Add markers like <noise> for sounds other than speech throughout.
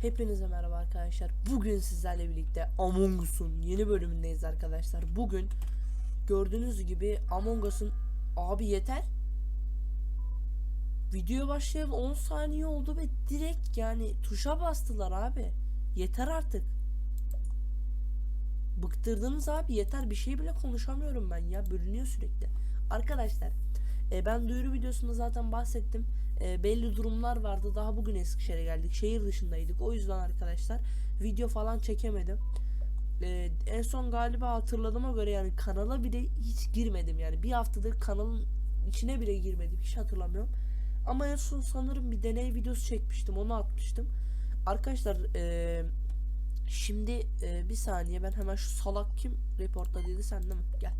Hepinize merhaba arkadaşlar. Bugün sizlerle birlikte Among Us'un yeni bölümündeyiz arkadaşlar. Bugün gördüğünüz gibi Among Us'un abi yeter. Video başlayalı 10 saniye oldu ve direkt yani tuşa bastılar abi. Yeter artık. Bıktırdınız abi yeter bir şey bile konuşamıyorum ben ya bölünüyor sürekli. Arkadaşlar e, ben duyuru videosunda zaten bahsettim. E, belli durumlar vardı. Daha bugün Eskişehir'e geldik. Şehir dışındaydık. O yüzden arkadaşlar video falan çekemedim. E, en son galiba hatırladığıma göre yani kanala bile hiç girmedim yani. Bir haftadır kanalın içine bile girmedim. Hiç hatırlamıyorum. Ama en son sanırım bir deney videosu çekmiştim. Onu atmıştım. Arkadaşlar e, şimdi e, bir saniye ben hemen şu salak kim reportladıydı sen değil mi? Gel.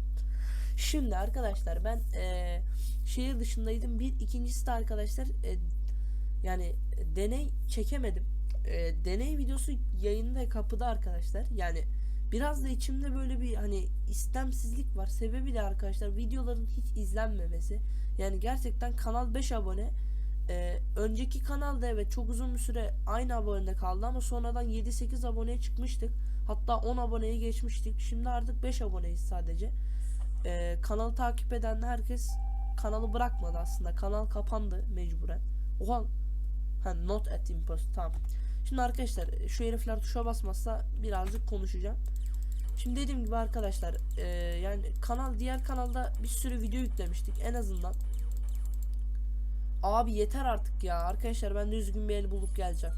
Şimdi arkadaşlar ben e, şehir dışındaydım. Bir ikincisi de arkadaşlar e, yani deney çekemedim. E, deney videosu yayında kapıda arkadaşlar. Yani biraz da içimde böyle bir hani istemsizlik var. Sebebi de arkadaşlar videoların hiç izlenmemesi. Yani gerçekten kanal 5 abone. E, önceki kanalda evet çok uzun bir süre aynı abonede kaldı ama sonradan 7-8 aboneye çıkmıştık. Hatta 10 aboneye geçmiştik. Şimdi artık 5 aboneyiz sadece. E, kanalı takip eden herkes kanalı bırakmadı aslında. Kanal kapandı mecburen. Oha. Ha not at impost tamam. Şimdi arkadaşlar şu herifler tuşa basmazsa birazcık konuşacağım. Şimdi dediğim gibi arkadaşlar e, yani kanal diğer kanalda bir sürü video yüklemiştik en azından. Abi yeter artık ya. Arkadaşlar ben de üzgün bir el bulup geleceğim.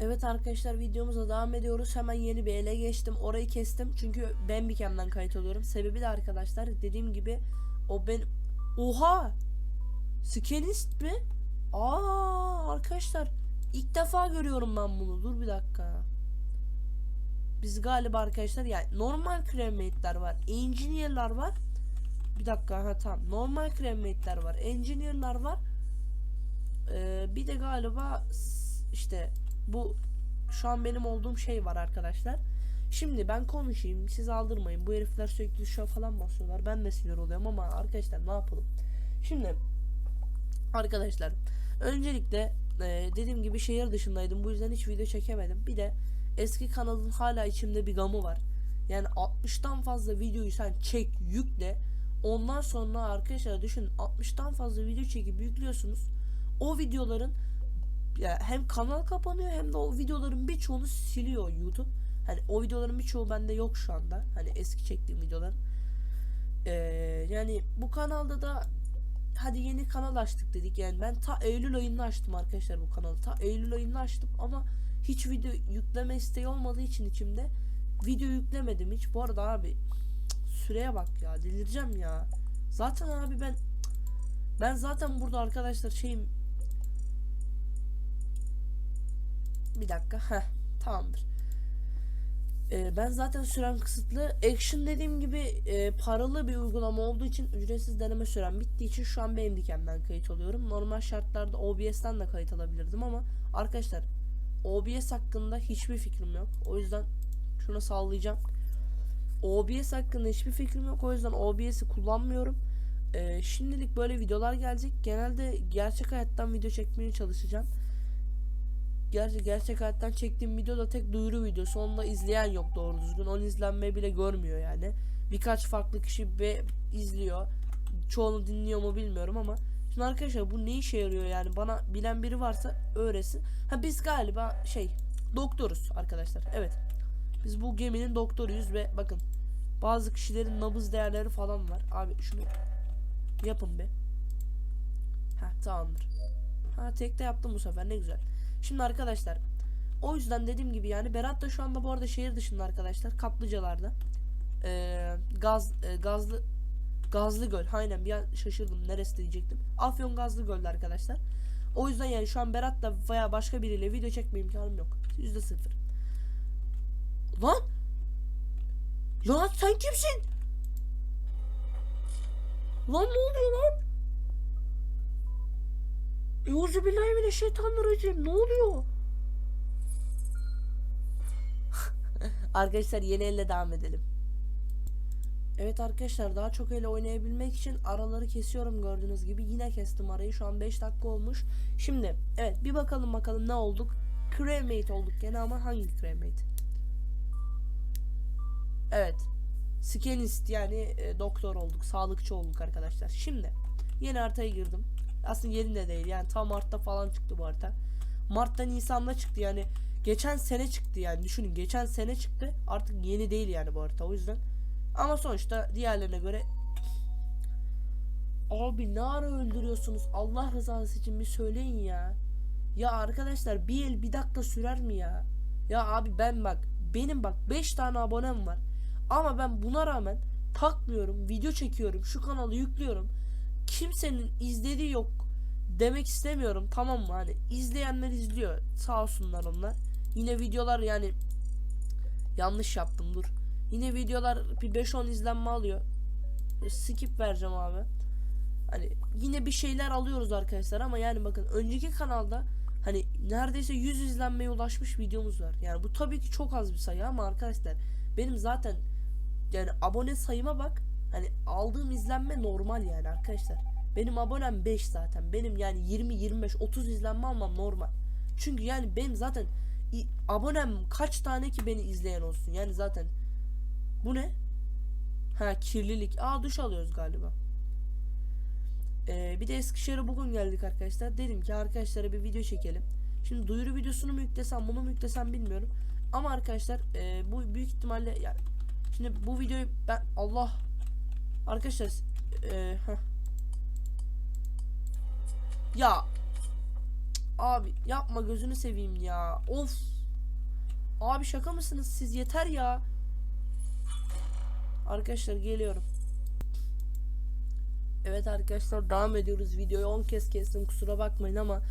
Evet arkadaşlar videomuza devam ediyoruz. Hemen yeni bir ele geçtim. Orayı kestim. Çünkü ben Bicam'dan kayıt alıyorum. Sebebi de arkadaşlar dediğim gibi o ben Oha! Scanist mi? Aa arkadaşlar ilk defa görüyorum ben bunu. Dur bir dakika. Biz galiba arkadaşlar yani normal crewmate'ler var. Engineer'lar var. Bir dakika ha tamam. Normal crewmate'ler var. Engineer'lar var. Ee, bir de galiba işte bu şu an benim olduğum şey var arkadaşlar. Şimdi ben konuşayım. Siz aldırmayın. Bu herifler sürekli şu falan basıyorlar. Ben de sinir oluyorum ama arkadaşlar ne yapalım? Şimdi arkadaşlar öncelikle e, dediğim gibi şehir dışındaydım. Bu yüzden hiç video çekemedim. Bir de eski kanalın hala içimde bir gamı var. Yani 60'tan fazla videoyu sen çek, yükle. Ondan sonra arkadaşlar düşünün 60'tan fazla video çekip yüklüyorsunuz. O videoların ya hem kanal kapanıyor hem de o videoların birçoğunu siliyor YouTube. Hani o videoların birçoğu bende yok şu anda. Hani eski çektiğim videolar. Ee, yani bu kanalda da hadi yeni kanal açtık dedik. Yani ben ta Eylül ayında açtım arkadaşlar bu kanalı. Ta Eylül ayında açtım ama hiç video yükleme isteği olmadığı için içimde video yüklemedim hiç. Bu arada abi süreye bak ya delireceğim ya. Zaten abi ben ben zaten burada arkadaşlar şeyim bir dakika. Heh, tamamdır. Ee, ben zaten sürem kısıtlı. Action dediğim gibi e, paralı bir uygulama olduğu için ücretsiz deneme sürem bittiği için şu an benim dikemden kayıt alıyorum. Normal şartlarda OBS'ten de kayıt alabilirdim ama arkadaşlar OBS hakkında hiçbir fikrim yok. O yüzden şunu sallayacağım. OBS hakkında hiçbir fikrim yok. O yüzden OBS'i kullanmıyorum. Ee, şimdilik böyle videolar gelecek. Genelde gerçek hayattan video çekmeye çalışacağım. Gerçi gerçek hayattan çektiğim video da tek duyuru videosu. Onu izleyen yok doğru düzgün. Onu izlenmeyi bile görmüyor yani. Birkaç farklı kişi be izliyor. Çoğunu dinliyor mu bilmiyorum ama. Şimdi arkadaşlar bu ne işe yarıyor yani bana bilen biri varsa öğretsin. Ha biz galiba şey doktoruz arkadaşlar. Evet. Biz bu geminin doktoruyuz ve bakın bazı kişilerin nabız değerleri falan var. Abi şunu yapın be. Ha tamamdır. Ha tekte yaptım bu sefer ne güzel. Şimdi arkadaşlar o yüzden dediğim gibi yani Berat da şu anda bu arada şehir dışında arkadaşlar kaplıcalarda. Ee, gaz e, gazlı gazlı göl aynen bir an şaşırdım neresi diyecektim. Afyon gazlı gölde arkadaşlar. O yüzden yani şu an Berat'la veya başka biriyle video çekme imkanım yok. Yüzde sıfır. Lan! Lan sen kimsin? Lan ne oluyor lan Euzu billahi mineşşeytanirracim. Ne oluyor? <laughs> Arkadaşlar yeni elle devam edelim. Evet arkadaşlar daha çok ele oynayabilmek için araları kesiyorum gördüğünüz gibi. Yine kestim arayı. Şu an 5 dakika olmuş. Şimdi evet bir bakalım bakalım ne olduk. Cremate olduk gene ama hangi cremate? Evet. Skenist yani e, doktor olduk. Sağlıkçı olduk arkadaşlar. Şimdi yeni haritaya girdim. Aslında yerinde değil yani tam Mart'ta falan çıktı bu harita. Mart'ta Nisan'da çıktı yani. Geçen sene çıktı yani düşünün geçen sene çıktı. Artık yeni değil yani bu harita o yüzden. Ama sonuçta diğerlerine göre Abi ne ara öldürüyorsunuz? Allah rızası için bir söyleyin ya. Ya arkadaşlar bir el bir dakika sürer mi ya? Ya abi ben bak benim bak 5 tane abonem var. Ama ben buna rağmen takmıyorum. Video çekiyorum. Şu kanalı yüklüyorum. Kimsenin izlediği yok demek istemiyorum. Tamam mı? Hani izleyenler izliyor. Sağ olsunlar onlar. Yine videolar yani yanlış yaptım dur. Yine videolar bir 5-10 izlenme alıyor. Skip vereceğim abi. Hani yine bir şeyler alıyoruz arkadaşlar ama yani bakın önceki kanalda hani neredeyse 100 izlenmeye ulaşmış videomuz var. Yani bu tabii ki çok az bir sayı ama arkadaşlar benim zaten yani abone sayıma bak. Hani aldığım izlenme normal yani arkadaşlar. Benim abonem 5 zaten. Benim yani 20 25 30 izlenme almam normal. Çünkü yani benim zaten abonem kaç tane ki beni izleyen olsun. Yani zaten bu ne? Ha kirlilik. Aa duş alıyoruz galiba. Ee, bir de Eskişehir'e bugün geldik arkadaşlar. Dedim ki arkadaşlara bir video çekelim. Şimdi duyuru videosunu mu yüklesem bunu mu yüklesem bilmiyorum. Ama arkadaşlar e, bu büyük ihtimalle yani şimdi bu videoyu ben Allah arkadaşlar e, ya abi yapma gözünü seveyim ya of abi şaka mısınız siz yeter ya arkadaşlar geliyorum Evet arkadaşlar devam ediyoruz. Videoyu 10 kez kestim kusura bakmayın ama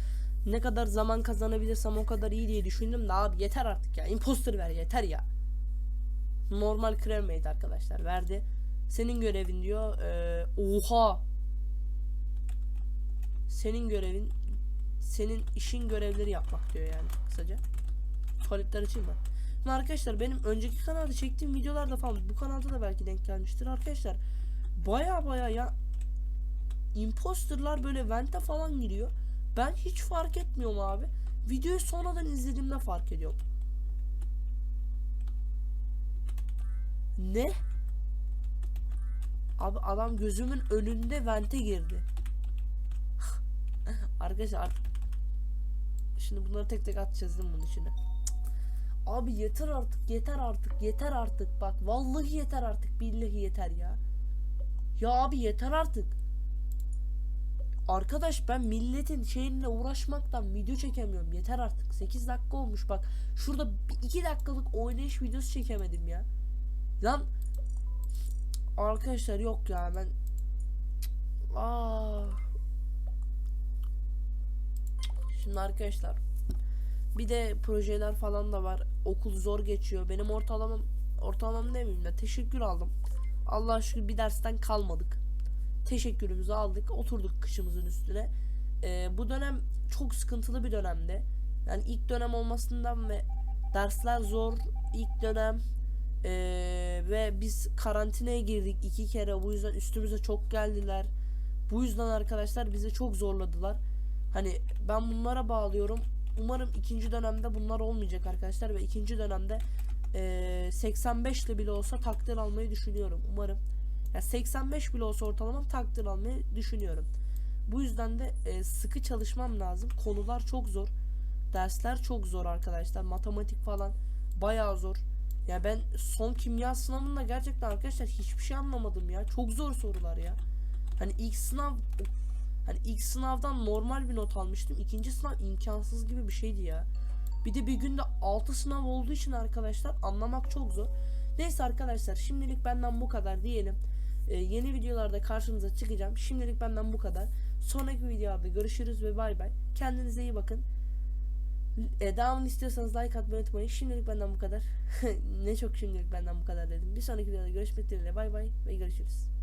ne kadar zaman kazanabilirsem o kadar iyi diye düşündüm de abi yeter artık ya. Imposter ver yeter ya. Normal cremate arkadaşlar verdi. Senin görevin diyor. Ee, oha. Senin görevin senin işin görevleri yapmak diyor yani kısaca. Tuvaletler açayım ben. Şimdi arkadaşlar benim önceki kanalda çektiğim videolarda falan bu kanalda da belki denk gelmiştir arkadaşlar. Baya baya ya imposterlar böyle vente falan giriyor. Ben hiç fark etmiyorum abi. Videoyu sonradan izlediğimde fark ediyorum. Ne? Abi adam gözümün önünde vente girdi. <laughs> Arkadaşlar Şimdi bunları tek tek atacağız değil mi bunun içine? Abi yeter artık yeter artık yeter artık bak vallahi yeter artık billahi yeter ya. Ya abi yeter artık. Arkadaş ben milletin şeyinle uğraşmaktan video çekemiyorum. Yeter artık. 8 dakika olmuş bak. Şurada 2 dakikalık oynayış videosu çekemedim ya. Lan arkadaşlar yok ya ben Aa. Şimdi arkadaşlar bir de projeler falan da var. Okul zor geçiyor. Benim ortalamam ortalamam demeyeyim de teşekkür aldım. Allah şükür bir dersten kalmadık teşekkürümüzü aldık oturduk kışımızın üstüne Ee, bu dönem çok sıkıntılı bir dönemde yani ilk dönem olmasından ve dersler zor ilk dönem Ee, ve biz karantinaya girdik iki kere bu yüzden üstümüze çok geldiler bu yüzden arkadaşlar bizi çok zorladılar hani ben bunlara bağlıyorum umarım ikinci dönemde bunlar olmayacak arkadaşlar ve ikinci dönemde ee, 85 ile bile olsa takdir almayı düşünüyorum umarım ya 85 bile olsa ortalamam takdir almayı düşünüyorum. Bu yüzden de e, sıkı çalışmam lazım. Konular çok zor. Dersler çok zor arkadaşlar. Matematik falan bayağı zor. Ya ben son kimya sınavında gerçekten arkadaşlar hiçbir şey anlamadım ya. Çok zor sorular ya. Hani ilk sınav hani ilk sınavdan normal bir not almıştım. İkinci sınav imkansız gibi bir şeydi ya. Bir de bir günde 6 sınav olduğu için arkadaşlar anlamak çok zor. Neyse arkadaşlar şimdilik benden bu kadar diyelim. Ee, yeni videolarda karşınıza çıkacağım. Şimdilik benden bu kadar. Sonraki videolarda görüşürüz ve bay bay. Kendinize iyi bakın. E, devamını istiyorsanız like atmayı unutmayın. Şimdilik benden bu kadar. <laughs> ne çok şimdilik benden bu kadar dedim. Bir sonraki videoda görüşmek dileğiyle bay bay ve görüşürüz.